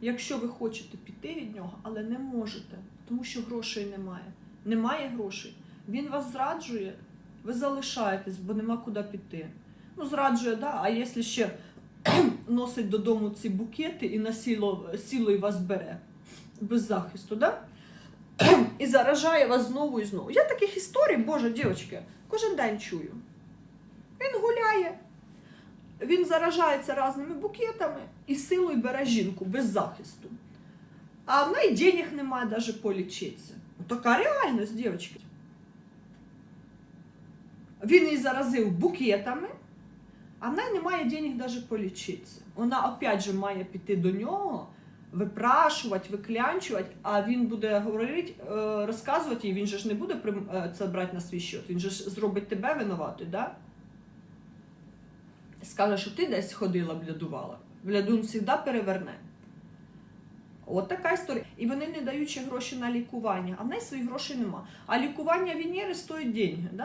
якщо ви хочете піти від нього, але не можете, тому що грошей немає. Немає грошей. Він вас зраджує, ви залишаєтесь, бо нема куди піти. Ну, зраджує, да, а якщо ще носить додому ці букети і на сіло, сіло вас бере без захисту, да? і заражає вас знову і знову. Я таких історій, боже, дівчатки, кожен день чую. Він гуляє, він заражається різними букетами і силою бере жінку без захисту. А в неї денег немає навіть полічитися. Ну, Така реальність, дівчатки. Він її заразив букетами, а в неї немає денег навіть полічитися. Вона опять же має піти до нього, випрашувати, виклянчувати, а він буде говорити, е, розказувати їй, він же ж не буде е, це брати на свій счет, він же ж зробить тебе винуватою, да? Скаже, що ти десь ходила, блядувала. Блядун завжди переверне. От така історія. І вони не дають гроші на лікування, а в неї своїх грошей нема. А лікування Венери стоїть деньги, да?